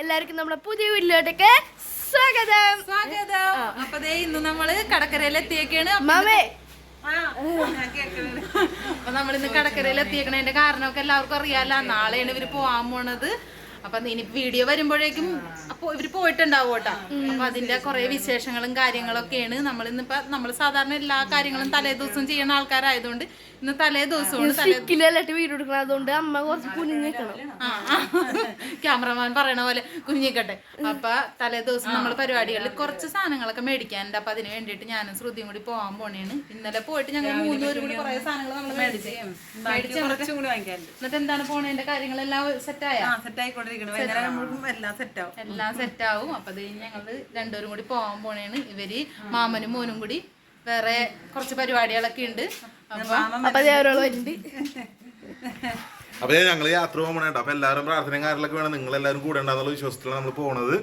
എല്ലാവർക്കും നമ്മുടെ പുതിയ വീട്ടിലോട്ടേക്ക് സ്വാഗതം. സ്വാഗതം. അപ്പൊ ദേ ഇന്ന് നമ്മൾ കടക്കരയിൽ എത്തിയേക്കാണ് മാമേ. അപ്പൊ നമ്മൾ ഇന്ന് കടക്കരയിൽ എത്തിയേക്കണതിന്റെ കാരണമൊക്കെ എല്ലാവർക്കും അറിയാലോ. നാളെയാണ് ഇവർ പോവാൻ പോണത്. അപ്പൊ ഇനി വീഡിയോ വരുമ്പോഴേക്കും അപ്പൊ ഇവർ പോയിട്ടുണ്ടാവും കേട്ടോ. അപ്പൊ അതിന്റെ കുറെ വിശേഷങ്ങളും കാര്യങ്ങളൊക്കെയാണ്. നമ്മൾ ഇന്നിപ്പോ നമ്മൾ സാധാരണ എല്ലാ കാര്യങ്ങളും തലേ ദിവസം ചെയ്യുന്ന ആൾക്കാരായതുകൊണ്ട് ഇന്ന് തലേ ദിവസമാണ് സ്റ്റിക്കിലല്ലാട്ട് വീട് അതുകൊണ്ട് അമ്മ കുറച്ച് ആ. ക്യാമറമാൻ പറയണ പോലെ കുഞ്ഞിക്കട്ടെ അപ്പൊ തലേ ദിവസം നമ്മൾ പരിപാടികളിൽ കുറച്ച് സാധനങ്ങളൊക്കെ മേടിക്കാനുണ്ട്. അപ്പൊ അതിന് വേണ്ടിയിട്ട് ഞാനും ശ്രുതിയും കൂടി പോകാൻ പോണേണ്. ഇന്നലെ പോയിട്ട് ഞങ്ങൾ മൂന്നുപേരും കൂടി കുറെ സാധനങ്ങൾ നമ്മൾ മേടിച്ച് മേടിച്ച്. കുറച്ചും കൂടി വാങ്ങിക്കാനുണ്ട്. എന്നിട്ട് എന്താണ് പോണേന്റെ കാര്യങ്ങളെല്ലാം സെറ്റായ? ആ ആയിക്കൊണ്ടിരിക്കണം വൈകുന്നേരം ആകുമ്പോഴേക്കും എല്ലാം സെറ്റ് ആവും. എല്ലാം സെറ്റ് ആവും. അപ്പൊ അത് കഴിഞ്ഞ് ഞങ്ങൾ രണ്ടുപേരും കൂടി പോകാൻ പോണേണ് ഇവർ മാമനും മോനും കൂടി. വേറെ കുറച്ച് പരിപാടികളൊക്കെ ഉണ്ട് അപ്പൊ അപ്പൊ അതേ ഒരാൾ വരുന്നുണ്ട് അപ്പൊ ഞങ്ങൾ യാത്ര പോകണേ അപ്പോൾ എല്ലാവരും പ്രാർത്ഥനയും കാര്യങ്ങളൊക്കെ വേണം. നിങ്ങൾ എല്ലാവരും കൂടെ ഉണ്ടാകുന്നുള്ള വിശ്വാസത്തിലാണ് നമ്മൾ പോണത്.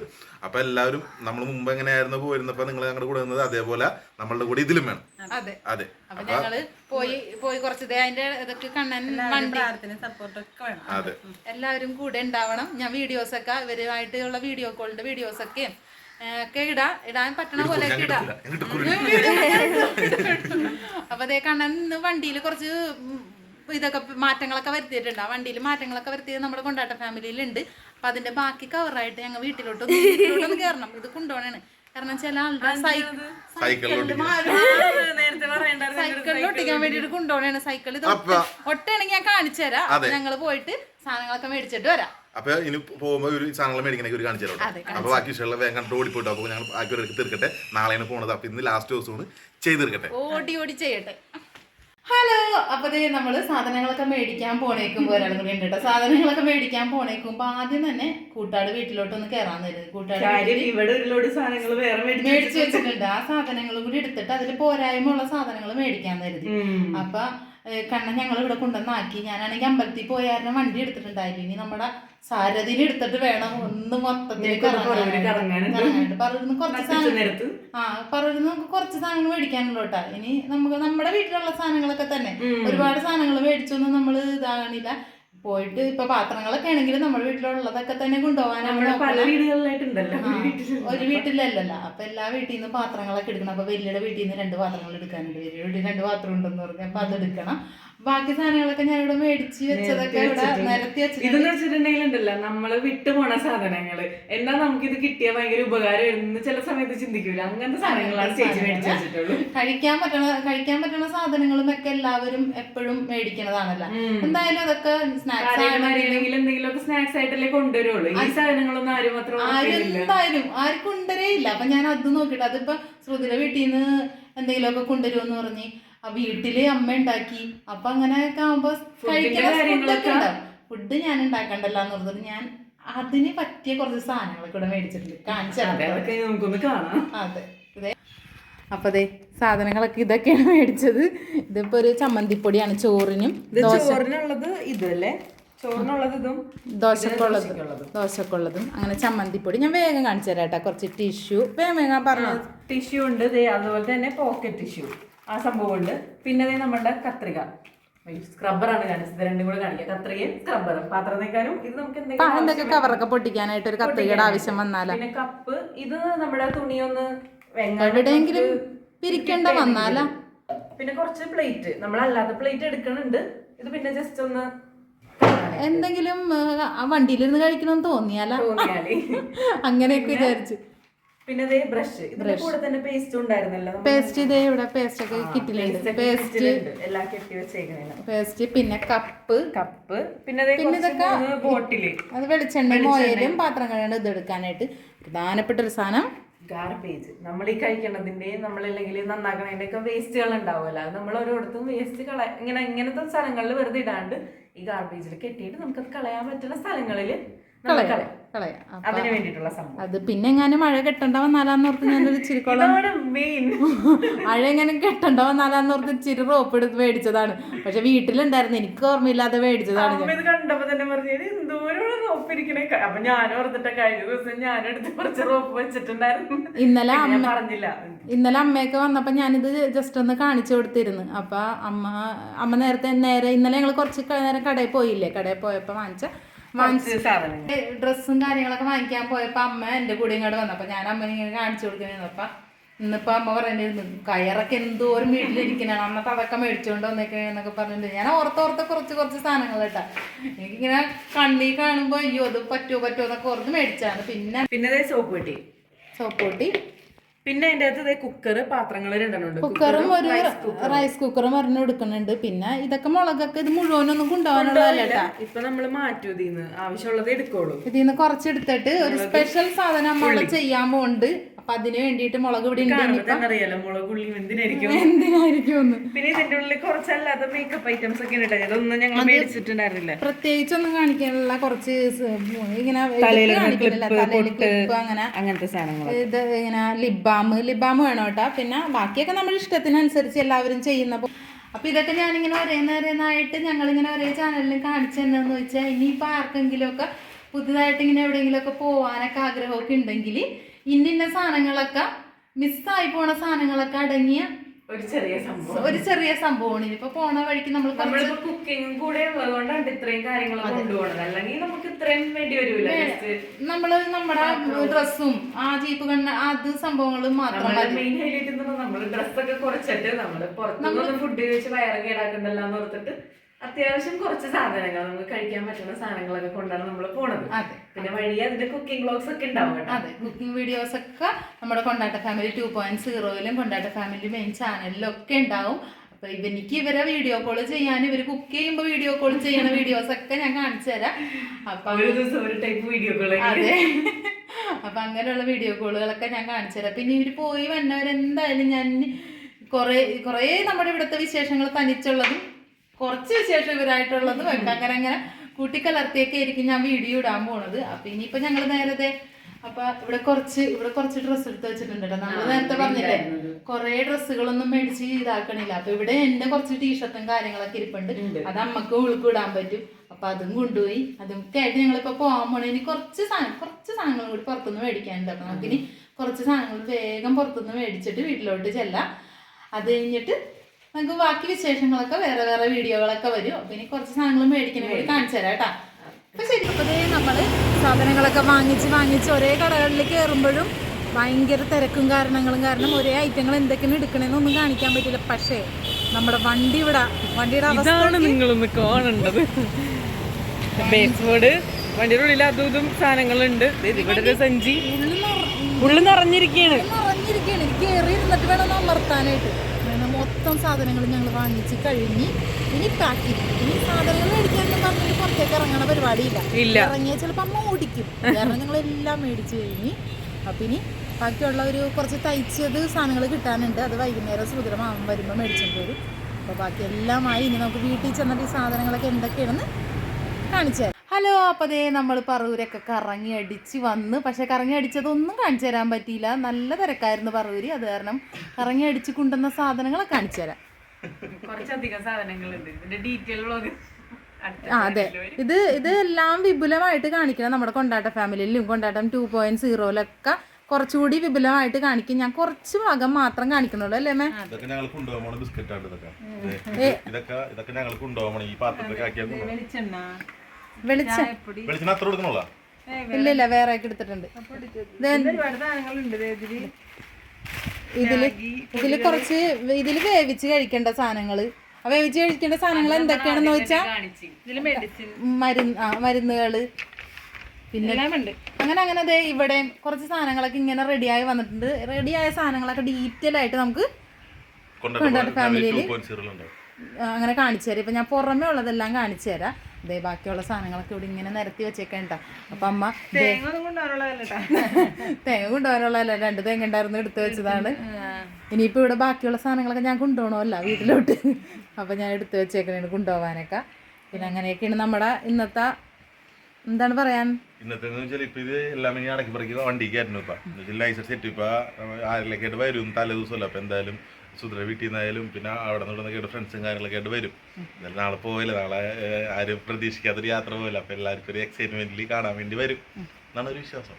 അപ്പോൾ എല്ലാവരും നമ്മൾ മുമ്പ് എങ്ങനെയായിരുന്നു പോയിരുന്നപ്പോൾ നിങ്ങൾ ഞങ്ങളുടെ കൂടെ നിന്നത് അതേപോലെ നമ്മളുടെ കൂടെ ഇതിലും വേണം. അതെ. അതെ. അപ്പൊ ഞങ്ങൾ പോയി പോയി കുറച്ച് ദേ അതിന്റെ ഇതൊക്കെ കണ്ണൻ വണ്ടി. പ്രാർത്ഥന സപ്പോർട്ട് ഒക്കെ വേണം. അതെ. എല്ലാവരും കൂടെ ഉണ്ടാവണം. ഞാൻ വീഡിയോസ് ഒക്കെ ഇവരുമായിട്ടുള്ള വീഡിയോ കോളിന്റെ വീഡിയോസ് ഒക്കെ ഒക്കെ ഇടാ. ഇടാൻ പറ്റണ പോലെ ഒക്കെ ഇടാം. അപ്പൊ അതേ കണ്ണൻ വണ്ടിയിൽ കുറച്ച് ഇതൊക്കെ മാറ്റങ്ങളൊക്കെ വരുത്തിയിട്ടുണ്ട്. ആ വണ്ടിയിൽ മാറ്റങ്ങളൊക്കെ വരുത്തിയത് നമ്മുടെ കൊണ്ടാട്ട ഫാമിലിയിലുണ്ട്. അപ്പൊ അതിന്റെ ബാക്കി കവറായിട്ട് ഞങ്ങൾ വീട്ടിലോട്ട് ഒന്ന് വീട്ടിലോട്ടൊന്ന് കയറണം ഇത് കൊണ്ടുപോകണേ കാരണം ചില ആളുടെ സൈക്കിളിൽ ഒട്ടിക്കാൻ വേണ്ടിട്ട് കൊണ്ടുപോകണേ സൈക്കിൾ ഇത് ഒട്ടാണെങ്കിൽ ഞാൻ കാണിച്ചു തരാം. ഞങ്ങൾ ഞങ്ങൾ പോയിട്ട് സാധനങ്ങളൊക്കെ മേടിച്ചിട്ട് വരാം. അപ്പൊ ഇനി പോകുമ്പോ ഒരു സാധനങ്ങൾ മേടിക്കണമെങ്കിൽ ഒരു കാണിച്ചു തരാം അപ്പൊ ബാക്കി വിഷയമുള്ള വേഗം കണ്ടു ഓടിപ്പോട്ടോ അപ്പൊ ഞങ്ങൾ ബാക്കി ഒരു തീർക്കട്ടെ. നാളെയാണ് പോണത്. അപ്പൊ ഇന്ന് ലാസ്റ്റ് ദിവസമാണ് ചെയ്ത് തീർക്കട്ടെ ഓടി ഓടി ചെയ്യട്ടെ. ഹലോ അപ്പൊ ദേ നമ്മൾ സാധനങ്ങളൊക്കെ മേടിക്കാൻ പോണേക്കുമ്പോ ഒരാളും കൂടി ഉണ്ട് കേട്ടോ സാധനങ്ങളൊക്കെ മേടിക്കാൻ പോണേക്കുമ്പോ ആദ്യം തന്നെ കൂട്ടാട് വീട്ടിലോട്ട് ഒന്ന് കയറാൻ തരുന്നത് കൂട്ടാട് ഇവിടെ സാധനങ്ങൾ വേറെ മേടിച്ച് വെച്ചിട്ടുണ്ട്. ആ സാധനങ്ങളും കൂടി എടുത്തിട്ട് അതിൽ പോരായ്മ ഉള്ള സാധനങ്ങൾ മേടിക്കാൻ തരുന്നത് അപ്പൊ കണ്ണൻ ഞങ്ങൾ ഇവിടെ കൊണ്ടുവന്നാക്കി. ഞാനാണെങ്കിൽ അമ്പലത്തിൽ പോയായിരുന്നു വണ്ടി എടുത്തിട്ടുണ്ടായില്ല ഇനി നമ്മുടെ സാരഥിയിൽ എടുത്തിട്ട് വേണം ഒന്ന് മൊത്തത്തിൽ. പറഞ്ഞു കുറച്ച് സാധനം ആ നമുക്ക് കുറച്ച് സാധനങ്ങൾ മേടിക്കാനുള്ളൂ കേട്ടോ. ഇനി നമുക്ക് നമ്മുടെ വീട്ടിലുള്ള സാധനങ്ങളൊക്കെ തന്നെ. ഒരുപാട് സാധനങ്ങൾ മേടിച്ചൊന്നും നമ്മൾ ഇതാകണില്ല. പോയിട്ട് ഇപ്പൊ പാത്രങ്ങളൊക്കെ ആണെങ്കിൽ നമ്മുടെ വീട്ടിലുള്ളതൊക്കെ തന്നെ കൊണ്ടുപോകാനാണ്. ഒരു വീട്ടിലല്ലല്ലോ. അപ്പൊ എല്ലാ വീട്ടിൽ നിന്ന് പാത്രങ്ങളൊക്കെ എടുക്കണം. അപ്പൊ വലിയ വീട്ടിൽ നിന്ന് രണ്ട് പാത്രങ്ങൾ എടുക്കാനുണ്ട്. വലിയ വീട്ടിൽ രണ്ട് പാത്രം ഉണ്ടെന്ന് പറഞ്ഞു അപ്പൊ അത് എടുക്കണം. ബാക്കി സാധനങ്ങളൊക്കെ ഞാൻ ഇവിടെ മേടിച്ച് വെച്ചതൊക്കെ ഇവിടെ നിരത്തി ഇതെന്ന് വെച്ചിട്ടുണ്ടെങ്കിൽ ഉണ്ടല്ലോ നമ്മൾ വിട്ടുപോണ സാധനങ്ങൾ. എന്നാ നമുക്ക് ഇത് കിട്ടിയ ഭയങ്കര ഉപകാരം എന്ന് ചില സമയത്ത് ചിന്തിക്കൂല. അങ്ങനത്തെ സാധനങ്ങളാണ് ചേച്ചി മേടിച്ചു വെച്ചിട്ടുള്ളൂ. കഴിക്കാൻ പറ്റണ കഴിക്കാൻ പറ്റുന്ന സാധനങ്ങളും ഒക്കെ എല്ലാവരും എപ്പോഴും മേടിക്കണതാണല്ലോ. എന്തായാലും അതൊക്കെ സ്നാക്സ് കാര്യങ്ങൾ എന്തെങ്കിലും ഒക്കെ സ്നാക്സ് ആയിട്ടല്ലേ കൊണ്ടുവരുള്ളൂ. ഈ സാധനങ്ങളൊന്നും ആരും മാത്രം ആരെന്തായാലും ആർക്കും കൊണ്ടുവരേ ഇല്ല. അപ്പൊ ഞാൻ അത് നോക്കിട്ട് അതിപ്പോ ശ്രുതിയുടെ വീട്ടിൽ നിന്ന് എന്തെങ്കിലുമൊക്കെ കൊണ്ടുവരുമെന്ന് പറഞ്ഞ് വീട്ടിൽ അമ്മ ഉണ്ടാക്കി. അപ്പൊ അങ്ങനെയൊക്കെ കഴിക്കുന്ന ഉണ്ടാവും. ഫുഡ് ഞാൻ ഉണ്ടാക്കണ്ടല്ലോ എന്ന് പറഞ്ഞത് ഞാൻ അതിന് പറ്റിയ കുറച്ച് സാധനങ്ങളൊക്കെ ഇവിടെ മേടിച്ചിട്ടുണ്ട്. കാണിച്ചു അതെ ഇതേ. അപ്പൊ അതെ സാധനങ്ങളൊക്കെ ഇതൊക്കെയാണ് മേടിച്ചത്. ഇതിപ്പോ ഒരു ചമ്മന്തിപ്പൊടിയാണ് ചോറിനും ചോറിനുള്ളത് ഇതല്ലേ ചോറിനുള്ളത് ഇതും ദോശക്കുള്ളതും ദോശക്കുള്ളതും. അങ്ങനെ ചമ്മന്തിപ്പൊടി ഞാൻ വേഗം കാണിച്ചു തരാം കേട്ടോ. കുറച്ച് ടിഷ്യൂ വേഗം വേഗം പറഞ്ഞു? ടിഷ്യൂ ഉണ്ട് അതുപോലെ തന്നെ പോക്കറ്റ് ടിഷ്യൂ ആ സംഭവമുണ്ട്. പിന്നെ ദേ നമ്മുടെ കത്രിക. സ്ക്രബ്ബറാണ് കാണിച്ചത് രണ്ടും കൂടെ കാണിക്കുക കത്രികയും സ്ക്രബ്ബറും പാത്രം തേക്കാനും ഇത് നമുക്ക് എന്തെങ്കിലും കവറൊക്കെ പൊട്ടിക്കാനായിട്ട് ഒരു കത്രികയുടെ ആവശ്യം വന്നാലാ? പിന്നെ കപ്പ് ഇത് നമ്മുടെ തുണിയൊന്ന് എവിടെയെങ്കിലും പിരിക്കേണ്ട വന്നാലാ? പിന്നെ കുറച്ച് പ്ലേറ്റ് നമ്മളല്ലാത്ത പ്ലേറ്റ് എടുക്കണുണ്ട്. ഇത് പിന്നെ ജസ്റ്റ് ഒന്ന് എന്തെങ്കിലും വണ്ടിയിലിരുന്ന് കഴിക്കണമെന്ന് തോന്നിയാൽ? അങ്ങനെയൊക്കെ വിചാരിച്ചു. പിന്നെ ദേ ബ്രഷ്. ഇതിന്റെ കൂടെ തന്നെ പേസ്റ്റ് ഉണ്ടായിരുന്നല്ലോ. പേസ്റ്റ് ഇതേ ഇവിടെ പേസ്റ്റ് ഒക്കെ കിറ്റിലുണ്ട് പേസ്റ്റ് എല്ലാം കെട്ടി വെച്ചേക്കണേന് പേസ്റ്റ് പിന്നെ കപ്പ് കപ്പ് പിന്നെ ദേ ഇതൊക്കെ ബോട്ടിൽ അത് വെളിച്ചെണ്ണ മോയലും പാത്രം കഴുകേണ്ട ഇത് എടുക്കാനായിട്ട് പ്രധാനപ്പെട്ട ഒരു സാധനം. ഗാർബേജ് നമ്മൾ ഈ കഴിക്കണതിന്റെയും നമ്മളല്ലെങ്കിൽ നന്നാക്കണതിന്റെ ഒക്കെ വേസ്റ്റുകൾ ഉണ്ടാവുമല്ലോ. അത് നമ്മൾ ഓരോടത്തും വേസ്റ്റ് കള ഇങ്ങനെ ഇങ്ങനത്തെ സ്ഥലങ്ങളിൽ വെറുതെ ഇടാണ്ട് ഈ ഗാർബേജിൽ കെട്ടിയിട്ട് നമുക്കത് കളയാൻ പറ്റുന്ന സ്ഥലങ്ങളിൽ കളയാം. കളയാം. അപ്പൊ അതിന് വേണ്ടിയിട്ടുള്ള സംഭവം. അത് പിന്നെ എങ്ങാനും മഴ കെട്ടണ്ട വന്നാലാന്ന് ഓർത്ത് ഞാനൊരു ചിരിക്കോളാം. മഴ എങ്ങനെ കെട്ടണ്ട വന്നാലാന്ന് ഓർത്ത് ഇച്ചിരി റോപ്പ് എടുത്ത് മേടിച്ചതാണ്. പക്ഷെ വീട്ടിലുണ്ടായിരുന്നു. എനിക്ക് ഓർമ്മയില്ലാതെ മേടിച്ചതാണ് ഇത് കണ്ടപ്പോ തന്നെ പറഞ്ഞു എന്തോരം റോപ്പ് ഇരിക്കണേ? അപ്പൊ ഞാൻ ഓർത്തിട്ട കഴിഞ്ഞ ദിവസം കുറച്ച് റോപ്പ് വെച്ചിട്ടുണ്ടായിരുന്നു. ഇന്നലെ അമ്മ പറഞ്ഞില്ല. ഇന്നലെ അമ്മയൊക്കെ വന്നപ്പോ ഞാനിത് ജസ്റ്റ് ഒന്ന് കാണിച്ചു കൊടുത്തിരുന്നു. അപ്പൊ അമ്മ അമ്മ നേരത്തെ നേരെ ഇന്നലെ ഞങ്ങൾ കുറച്ച് നേരം കടയിൽ പോയില്ലേ? കടയിൽ പോയപ്പോ വാങ്ങിച്ച ഡ്രസ്സും കാര്യങ്ങളൊക്കെ വാങ്ങിക്കാൻ പോയപ്പോ അമ്മ എന്റെ കൂടെ ഇങ്ങോട്ട് വന്നപ്പോ ഞാൻ അമ്മ ഇങ്ങനെ കാണിച്ചു കൊടുക്കുന്നപ്പ ഇന്നിപ്പോ അമ്മ പറഞ്ഞിരുന്നു കയറൊക്കെ എന്തോരം വീട്ടിലിരിക്കണാണ് അന്നത്തെ അതൊക്കെ മേടിച്ചോണ്ട് വന്നേക്കണേ എന്നൊക്കെ പറഞ്ഞിട്ട് ഞാൻ ഓർത്തോർത്ത് കുറച്ച് കുറച്ച് സാധനങ്ങൾ കേട്ടാ. എനിക്കിങ്ങനെ കണ്ണി കാണുമ്പോ അയ്യോ അത് പറ്റുമോ പറ്റുമോ എന്നൊക്കെ ഓർത്ത് മേടിച്ചാണ്. പിന്നെ പിന്നെ സോപ്പ് പെട്ടി സോപ്പ് പൊട്ടി. പിന്നെ അതിന്റെ അകത്ത് കുക്കർ പാത്രങ്ങൾ രണ്ടെണ്ണം ഉണ്ട്. കുക്കറും ഒരു റൈസ് കുക്കറും ഒരെണ്ണം എടുക്കുന്നുണ്ട്. പിന്നെ ഇതൊക്കെ മുളകൊക്കെ ഇത് മുഴുവനൊന്നും കൊണ്ടുപോകാനുള്ളതല്ല ഇപ്പൊ നമ്മൾ മാറ്റൂ ഇതിന്ന്. ആവശ്യമുള്ളത് എടുക്കുള്ളൂ ഇതിന്ന് കുറച്ചെടുത്തിട്ട് ഒരു സ്പെഷ്യൽ സാധനം നമ്മൾ ചെയ്യാൻ പോകുന്നുണ്ട് അപ്പൊ അതിന് വേണ്ടിയിട്ട് മുളക് ഇവിടെ അറിയാലോ മുളക് ഉള്ളി എന്തിനായിരിക്കും? എന്തിനായിരിക്കും ഒന്ന് പിന്നെ ഇതിന്റെ ഉള്ളിൽ കുറച്ചല്ലാത്ത മേക്കപ്പ് ഐറ്റംസ് ഒക്കെ ഉണ്ട് ഇതൊന്നും ഞങ്ങൾ മേടിച്ചിട്ടുണ്ടായിരുന്നില്ല. പ്രത്യേകിച്ചൊന്നും കാണിക്കാനുള്ള കുറച്ച് ഇങ്ങനെ അങ്ങനെ അങ്ങനത്തെ സാധനങ്ങൾ ഇത് ഇങ്ങനെ ലിബാം ലിബാം വേണം കേട്ടോ. പിന്നെ ബാക്കിയൊക്കെ നമ്മുടെ ഇഷ്ടത്തിനനുസരിച്ച് എല്ലാവരും ചെയ്യുന്നപ്പോൾ അപ്പൊ ഇതൊക്കെ ഞാനിങ്ങനെ ഒരേ ഞങ്ങൾ ഇങ്ങനെ ഒരേ ചാനലിൽ കാണിച്ചു തന്നെന്ന് വെച്ചാൽ ഇനിയിപ്പോൾ ആർക്കെങ്കിലും ഒക്കെ പുതുതായിട്ട് ഇങ്ങനെ എവിടെയെങ്കിലും ഒക്കെ പോവാനൊക്കെ ആഗ്രഹമൊക്കെ ഉണ്ടെങ്കിൽ ഇന്ന ഇന്ന സാധനങ്ങളൊക്കെ മിസ്സായി പോണ സാധനങ്ങളൊക്കെ അടങ്ങിയ ഒരു ചെറിയ സംഭവം. ഒരു ചെറിയ സംഭവമാണ്. ഇനിയിപ്പോ പോണ വഴിക്ക് നമ്മൾ നമ്മളിപ്പോ കുക്കിംഗ് കൂടെ ഉള്ളതുകൊണ്ടാണ് ഇത്രയും കാര്യങ്ങൾ കൊണ്ടുപോകണത് അല്ലെങ്കിൽ നമുക്ക് ഇത്രയും വേണ്ടി വരില്ല നമ്മൾ നമ്മുടെ ഡ്രസ്സും ആ ജീപ്പ് കണ്ണ അത് സംഭവങ്ങളും മാത്രം മെയിൻ ഹൈലൈറ്റ് എന്ന് പറഞ്ഞാൽ നമ്മൾ ഡ്രസ്സൊക്കെ കുറച്ചിട്ട് നമ്മൾ പുറത്തുനിന്ന് ഫുഡ് കഴിച്ച് വയറ് കേടാക്കണ്ടല്ലോ എന്ന് ഓർത്തിട്ട് അത്യാവശ്യം കുറച്ച് സാധനങ്ങൾ നമുക്ക് കഴിക്കാൻ പറ്റുന്ന സാധനങ്ങളൊക്കെ കൊണ്ടാണ് നമ്മൾ പോണത്. പിന്നെ വഴി അതിന്റെ കുക്കിംഗ് ബ്ലോഗ്സ് ഒക്കെ ഉണ്ടാവും കേട്ടോ. അതെ കുക്കിംഗ് വീഡിയോസ് ഒക്കെ നമ്മുടെ കൊണ്ടാട്ട ഫാമിലി ടു പോയിന്റ് സീറോയിലും കൊണ്ടാട്ട ഫാമിലി മെയിൻ ചാനലിലും ഒക്കെ ഉണ്ടാവും. അപ്പൊ ഇവനിക്ക് ഇവരെ വീഡിയോ കോൾ ചെയ്യാൻ ഇവർ കുക്ക് ചെയ്യുമ്പോൾ വീഡിയോ കോൾ ചെയ്യുന്ന വീഡിയോസ് ഒക്കെ ഞാൻ കാണിച്ചു തരാം. അപ്പൊ ഒരു ദിവസം ഒരു ടൈപ്പ് അതെ. അപ്പൊ അങ്ങനെയുള്ള വീഡിയോ കോളുകളൊക്കെ ഞാൻ കാണിച്ചു തരാം. പിന്നെ ഇവർ പോയി വന്നവരെന്തായാലും ഞാൻ കുറേ കുറേ നമ്മുടെ ഇവിടുത്തെ വിശേഷങ്ങൾ തനിച്ചുള്ളതും കുറച്ച് വിശേഷം ഇവരായിട്ടുള്ളത് വെക്കാം അങ്ങനെ അങ്ങനെ കൂട്ടിക്കലർത്തിയൊക്കെ ആയിരിക്കും ഞാൻ വീഡിയോ ഇടാൻ പോണത്. അപ്പൊ ഇനിയിപ്പോ ഞങ്ങൾ നേരത്തെ അപ്പൊ ഇവിടെ കുറച്ച് ഇവിടെ കുറച്ച് ഡ്രസ്സ് എടുത്ത് വെച്ചിട്ടുണ്ട് കേട്ടോ നമ്മൾ നേരത്തെ പറഞ്ഞില്ലേ കുറെ ഡ്രസ്സുകളൊന്നും മേടിച്ച് ഇതാക്കണില്ല. അപ്പൊ ഇവിടെ എന്റെ കുറച്ച് ടീഷർട്ടും കാര്യങ്ങളൊക്കെ ഇരിപ്പുണ്ട്. അത് അമ്മയ്ക്ക് ഉളുക്ക് ഇടാൻ പറ്റും. അപ്പൊ അതും കൊണ്ടുപോയി. അതൊക്കെ ആയിട്ട് ഞങ്ങളിപ്പോ പോകാൻ പോണേ. ഇനി കുറച്ച് സാധനം കുറച്ച് സാധനങ്ങൾ കൂടി പുറത്തുനിന്ന് മേടിക്കാനുണ്ട്. അപ്പൊ നമുക്കിനി കുറച്ച് സാധനങ്ങൾ വേഗം പുറത്തുനിന്ന് മേടിച്ചിട്ട് വീട്ടിലോട്ട് ചെല്ലാം. അത് കഴിഞ്ഞിട്ട് നമുക്ക് ബാക്കി വിശേഷങ്ങളൊക്കെ വേറെ വേറെ വീഡിയോകളൊക്കെ വരും. അപ്പൊ ഇനി കുറച്ച് സാധനങ്ങൾ മേടിക്കുന്ന കൂടി കാണിച്ചു തരാം കേട്ടോ. അപ്പൊ ശരി നമ്മൾ സാധനങ്ങളൊക്കെ വാങ്ങിച്ച് വാങ്ങിച്ച് ഒരേ കടകളിൽ കയറുമ്പോഴും ഭയങ്കര തിരക്കും കാരണങ്ങളും കാരണം ഒരേ ഐറ്റങ്ങൾ എന്തൊക്കെയാണ് എടുക്കണേന്നൊന്നും കാണിക്കാൻ പറ്റില്ല. പക്ഷേ നമ്മുടെ വണ്ടി ഇവിടെ വണ്ടിയുടെ അവസ്ഥ നിങ്ങളൊന്ന് കാണേണ്ടത്. ബേസ്ബോർഡ് വണ്ടിയുടെ ഉള്ളിൽ അതും ഇതും സാധനങ്ങളുണ്ട്. ഇവിടെ ഒരു സഞ്ചി. ഉള്ളിൽ നിറ- ഉള്ളു നിറഞ്ഞിരിക്കുകയാണ് നിറഞ്ഞിരിക്കുകയാണ് കയറി ഇരുന്നിട്ട് വേണം അമർത്താനായിട്ട്. മൊത്തം സാധനങ്ങൾ ഞങ്ങൾ വാങ്ങിച്ച് കഴിഞ്ഞ് ഇനി പാക്കി ഇനി സാധനങ്ങൾ മേടിക്കാനൊന്നും പറഞ്ഞിട്ട് പുറത്തേക്ക് ഇറങ്ങണ പരിപാടിയില്ല. ഇല്ല. ഇറങ്ങിയാൽ ചിലപ്പോൾ അമ്മ ഓടിക്കും. കാരണം ഞങ്ങൾ എല്ലാം മേടിച്ച് കഴിഞ്ഞ് അപ്പം ഇനി ബാക്കിയുള്ള ഒരു കുറച്ച് തയ്ച്ചത് സാധനങ്ങൾ കിട്ടാനുണ്ട്. അത് വൈകുന്നേരം സുഭദ്ര മാമൻ വരുമ്പോൾ മേടിച്ചിട്ട് വരും. അപ്പോൾ ബാക്കി എല്ലാമായി ഇനി നമുക്ക് വീട്ടിൽ ചെന്നിട്ട് ഈ സാധനങ്ങളൊക്കെ എന്തൊക്കെയാണെന്ന് കാണിച്ചു തരാം. ഹലോ അപ്പോൾ ദേ നമ്മൾ പറവൂരൊക്കെ കറങ്ങി അടിച്ച് വന്ന്. പക്ഷെ കറങ്ങി അടിച്ചതൊന്നും കാണിച്ചു തരാൻ പറ്റിയില്ല. നല്ല തിരക്കായിരുന്നു പറവൂര്. അത് കാരണം കറങ്ങി അടിച്ച് കൊണ്ടുവന്ന സാധനങ്ങളൊക്കെ കാണിച്ചു തരാം കുറച്ചധികം സാധനങ്ങളുണ്ട്. ഇതിന്റെ ഡീറ്റെയിൽ വ്ളോഗ് അതെ. ഇത് ഇത് എല്ലാം വിപുലമായിട്ട് കാണിക്കണം നമ്മുടെ കൊണ്ടാട്ട ഫാമിലിയിലും കൊണ്ടാട്ടം ടു പോയിന്റ് സീറോയിലൊക്കെ കുറച്ചുകൂടി വിപുലമായിട്ട് കാണിക്കും. ഞാൻ കുറച്ച് ഭാഗം മാത്രം കാണിക്കുന്നുള്ളൂ അല്ലേ മേ? ഇതൊക്കെ ഞങ്ങൾ കൊണ്ടുപോകണ ബിസ്ക്കറ്റ് ആണ് ഇതൊക്കെ. ഇതൊക്കെ ഇതൊക്കെ ഞങ്ങൾ കൊണ്ടുപോകണം ഈ പാത്രത്തിലേക്ക് ആക്കിയാൽ വെളിച്ചം. വെളിച്ചെണ്ണ അത്ര കൊടുക്കണോളാ ഇല്ല ഇല്ല വേറെ എടുത്തിട്ടുണ്ട്. ഇതിൽ. ഇതിൽ കുറച്ച് ഇതിൽ വേവിച്ച് കഴിക്കേണ്ട സാധനങ്ങൾ. വേവിച്ച് കഴിക്കേണ്ട സാധനങ്ങൾ എന്തൊക്കെയാണെന്ന് വെച്ചാ കാണിച്ച്. ഇതിൽ മെഡിസിൻ മരുന്ന് ആ മരുന്നുകൾ. പിന്നെ അങ്ങനെ അങ്ങനെ അതെ ഇവിടെ കുറച്ച് സാധനങ്ങളൊക്കെ ഇങ്ങനെ റെഡിയായി വന്നിട്ടുണ്ട്. റെഡിയായ സാധനങ്ങളൊക്കെ ഡീറ്റെയിൽ ആയിട്ട് നമുക്ക് കൊണ്ടുപോയി ഫാമിലിയിൽ അങ്ങനെ കാണിച്ചു തരാം. ഇപ്പൊ ഞാൻ പുറമേ ഉള്ളതെല്ലാം കാണിച്ചു തരാം. ദേ ബാക്കിയുള്ള സാധനങ്ങളൊക്കെ ഇവിടെ ഇങ്ങനെ നിരത്തി വെച്ചേക്കണ്ട അപ്പം അമ്മ തേങ്ങ ഒന്നും കൊണ്ടുവരാനുള്ളതല്ല തേങ്ങ കൊണ്ടുപോകാനുള്ളതല്ല രണ്ട് തേങ്ങ ഉണ്ടായിരുന്നു എടുത്തു വെച്ചതാണ്. ഇനിയിപ്പോൾ ഇവിടെ ബാക്കിയുള്ള സാധനങ്ങളൊക്കെ ഞാൻ കൊണ്ടുപോകണമല്ല വീട്ടിലോട്ട്. അപ്പം ഞാൻ എടുത്തു വെച്ചേക്കണേണ് കൊണ്ടുപോകാനൊക്കെ. പിന്നെ അങ്ങനെയൊക്കെയാണ് നമ്മുടെ ഇന്നത്തെ എന്താണ് പറയാൻ? ഇന്നത്തെ വെച്ചാൽ ഇപ്പൊ ഇത് എല്ലാം ഇനി അടക്കി പറിക്കി വണ്ടിക്കായിരുന്നു ഇപ്പൊ. ലൈസൻസ് സെറ്റ് ഇപ്പൊ ആരിലേക്കായിട്ട് വരും തലേ ദിവസമല്ല? അപ്പൊ എന്തായാലും സുധര വീട്ടിൽ നിന്നായാലും പിന്നെ അവിടെ നിന്ന് ഫ്രണ്ട്സും കാര്യങ്ങളൊക്കെ ആയിട്ട് വരും. എന്നാലും നാളെ പോവില്ല? നാളെ ആരും പ്രതീക്ഷിക്കാത്തൊരു യാത്ര പോവില്ല? അപ്പൊ എല്ലാവർക്കും ഒരു എക്സൈറ്റ്മെന്റിൽ കാണാൻ വേണ്ടി വരും. എന്നാണ് ഒരു വിശ്വാസം.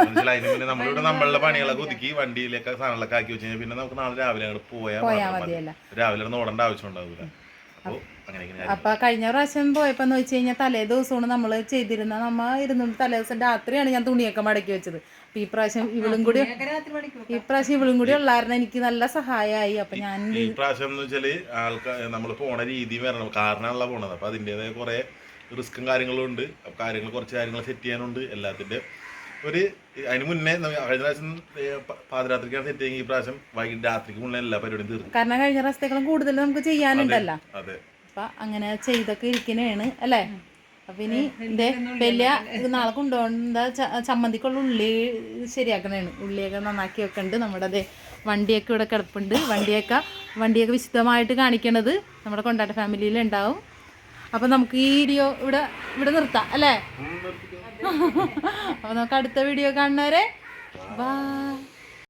അതിന് പിന്നെ നമ്മളിവിടെ നമ്മളുടെ പണികളൊക്കെ ഒതുക്കി വണ്ടിയിലൊക്കെ സാധനങ്ങളൊക്കെ ആക്കി വെച്ച് കഴിഞ്ഞാൽ പിന്നെ നമുക്ക് നാളെ രാവിലെ അങ്ങോട്ട് പോയാൽ മതി. രാവിലെ ഒന്നും ഓടേണ്ട ആവശ്യം ഉണ്ടാവില്ല അപ്പൊ കഴിഞ്ഞ പ്രാവശ്യം പോയപ്പോ എന്ന് വെച്ച് കഴിഞ്ഞാൽ തലേ ദിവസമാണ് നമ്മൾ ചെയ്തിരുന്ന നമ്മ ഇരുന്നിട്ട് തലേ ദിവസം രാത്രിയാണ് ഞാൻ തുണിയൊക്കെ മടക്കി വെച്ചത്. അപ്പൊ ഈ പ്രാവശ്യം ഇവളും കൂടി ഈ പ്രാവശ്യം ഇവളും കൂടി ഉള്ളായിരുന്നു. എനിക്ക് നല്ല സഹായമായി അപ്പൊ ഞാൻ ഈ പ്രാവശ്യം എന്ന് വെച്ചാൽ ആൾക്കാർ നമ്മൾ പോണ രീതി വരണം. കാരണമല്ല പോണത്. അപ്പൊ അതിന്റെതായ കുറെ റിസ്ക്കും കാര്യങ്ങളും ഉണ്ട്. അപ്പൊ കാര്യങ്ങൾ കുറച്ച് കാര്യങ്ങൾ സെറ്റ് ചെയ്യാനുണ്ട് എല്ലാത്തിന്റെ ഒരു അതിന് മുന്നേ കഴിഞ്ഞ പ്രാവശ്യം പാതിരാത്രിക്കാണ് സെറ്റ് ചെയ്യുന്നത് ഈ പ്രാവശ്യം വൈകിട്ട് രാത്രിക്ക് മുന്നേ എല്ലാ പരിപാടിയും തീർന്നു. കാരണം കഴിഞ്ഞ പ്രാവശ്യത്തേക്കാളും കൂടുതൽ നമുക്ക് ചെയ്യാനുണ്ടല്ലോ. അതെ. അപ്പൊ അങ്ങനെ ചെയ്തൊക്കെ ഇരിക്കണേണ് അല്ലേ? അപ്പൊ ഇനി ഇതേ വലിയ ഇത് നാളെ കൊണ്ടുപോകേണ്ട ചമ്മന്തിക്കുള്ള ഉള്ളി ശരിയാക്കണേണ്. ഉള്ളിയൊക്കെ നന്നാക്കി വെക്കണ്ട്. നമ്മുടെ അതെ വണ്ടിയൊക്കെ ഇവിടെ കിടപ്പുണ്ട്. വണ്ടിയൊക്കെ വണ്ടിയൊക്കെ വിശദമായിട്ട് കാണിക്കണത് നമ്മുടെ കൊണ്ടാട്ട ഫാമിലിയിൽ ഉണ്ടാവും. അപ്പൊ നമുക്ക് ഈ വീഡിയോ ഇവിടെ ഇവിടെ നിർത്താം അല്ലേ? അപ്പൊ നമുക്ക് അടുത്ത വീഡിയോ കാണുന്നവരെ ബൈ